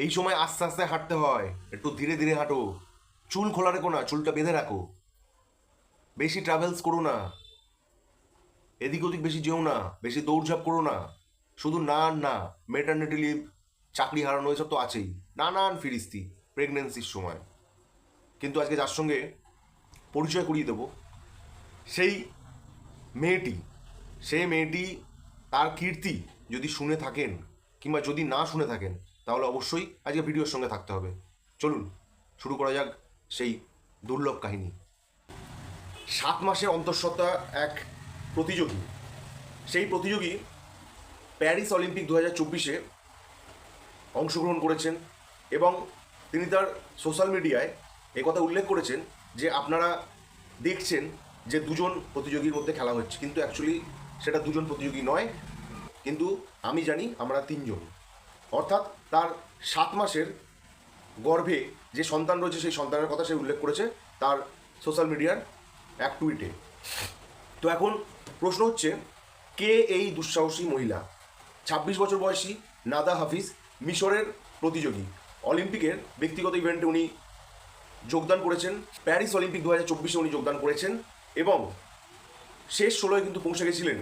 এই সময় আস্তে আস্তে হাঁটতে হয়। একটু ধীরে ধীরে হাঁটো। চুল খোলা রেখো না, চুলটা বেঁধে রাখো। বেশি ট্রাভেলস করো না। এদিক ওদিক বেশি যেও না, বেশি দৌড়ঝাঁপ করো না। শুধু না না মেটার্নিটি লিভ চাকরি হারানো এসব তো আছেই। নানান ফিরিস্তি প্রেগনেন্সির সময়। কিন্তু আজকে যার সঙ্গে পরিচয় করিয়ে দেবো, সেই মেয়েটি সেই মেয়েটি তার কীর্তি যদি শুনে থাকেন কিংবা যদি না শুনে থাকেন তাহলে অবশ্যই আজকে ভিডিওর সঙ্গে থাকতে হবে। চলুন, শুরু করা যাক সেই দুর্লভ কাহিনী। সাত মাসে অন্তঃসত্ত্বা এক প্রতিযোগী, সেই প্রতিযোগী প্যারিস অলিম্পিক দু হাজার চব্বিশে অংশগ্রহণ করেছেন এবং তিনি তার সোশ্যাল মিডিয়ায় কথা উল্লেখ করেছেন যে আপনারা দেখছেন যে দুজন প্রতিযোগীর মধ্যে খেলা হচ্ছে। কিন্তু অ্যাকচুয়ালি সেটা দুজন প্রতিযোগী নয়, কিন্তু আমি জানি আমরা তিনজন। অর্থাৎ তার সাত মাসের গর্ভে যে সন্তান রয়েছে, সেই সন্তানের কথা সে উল্লেখ করেছে তার সোশ্যাল মিডিয়ার এক টুইটে। তো এখন প্রশ্ন হচ্ছে, কে এই দুঃসাহসী মহিলা? ছাব্বিশ বছর বয়সী নাদা হাফিজ, মিশরের প্রতিযোগী। অলিম্পিকের ব্যক্তিগত ইভেন্টে উনি যোগদান করেছেন। প্যারিস অলিম্পিক দু হাজার চব্বিশে উনি যোগদান করেছেন এবং শেষ ষোলোয় কিন্তু পৌঁছে গেছিলেন।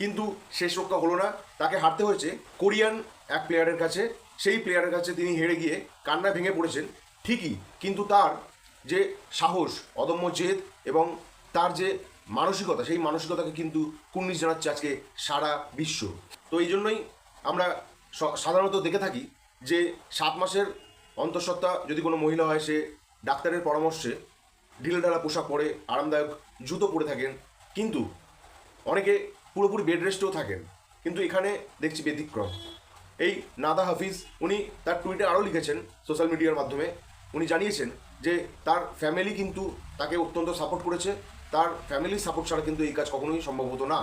কিন্তু শেষ রক্ষা হলো না। তাকে হারতে হয়েছে কোরিয়ান এক প্লেয়ারের কাছে। সেই প্লেয়ারের কাছে তিনি হেরে গিয়ে কান্না ভেঙে পড়েছেন। ঠিকই, কিন্তু তার যে সাহস, অদম্য জেদ এবং তার যে মানসিকতা, সেই মানসিকতাকে কিন্তু কুর্নিশ জানাচ্ছে আজকে সারা বিশ্ব। তো এই জন্যই আমরা সাধারণত দেখে থাকি যে সাত মাসের অন্তঃসত্ত্বা যদি কোনো মহিলা হয়, সে ডাক্তারের পরামর্শে ঢিলেঢালা পোশাক পরে আরামদায়ক জুতো পরে থাকেন। কিন্তু অনেকে পুরোপুরি বেড রেস্টেও থাকেন। কিন্তু এখানে দেখছি ব্যতিক্রম। এই নাদা হাফিজ, উনি তার টুইটে আরও লিখেছেন সোশ্যাল মিডিয়ার মাধ্যমে। উনি জানিয়েছেন যে তার ফ্যামিলি কিন্তু তাকে অত্যন্ত সাপোর্ট করেছে। তার ফ্যামিলির সাপোর্ট ছাড়া কিন্তু এই কাজ কখনোই সম্ভব হতো না।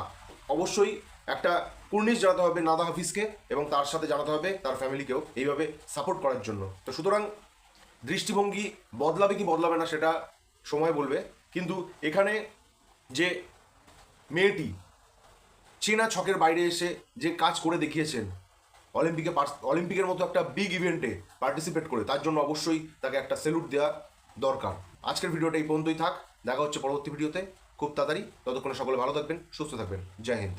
অবশ্যই একটা কুর্নিশ জানাতে হবে নাদা হাফিজকে এবং তার সাথে জানাতে হবে তার ফ্যামিলিকেও এইভাবে সাপোর্ট করার জন্য। তো সুতরাং দৃষ্টিভঙ্গি বদলাবে কি বদলাবে না সেটা সময় বলবে। কিন্তু এখানে যে মেয়েটি চীনা ছকের বাইরে এসে যে কাজ করে দেখিয়েছেন, অলিম্পিকে অলিম্পিকের মতো একটা বিগ ইভেন্টে পার্টিসিপেট করে, তার জন্য অবশ্যই তাকে একটা স্যালুট দেওয়া দরকার। আজকের ভিডিওটা এই পর্যন্তই থাক, দেখা হচ্ছে পরবর্তী ভিডিওতে। খুব তাড়াতাড়ি, ততক্ষণে সকলে ভালো থাকবেন, সুস্থ থাকবেন। জয় হিন্দ।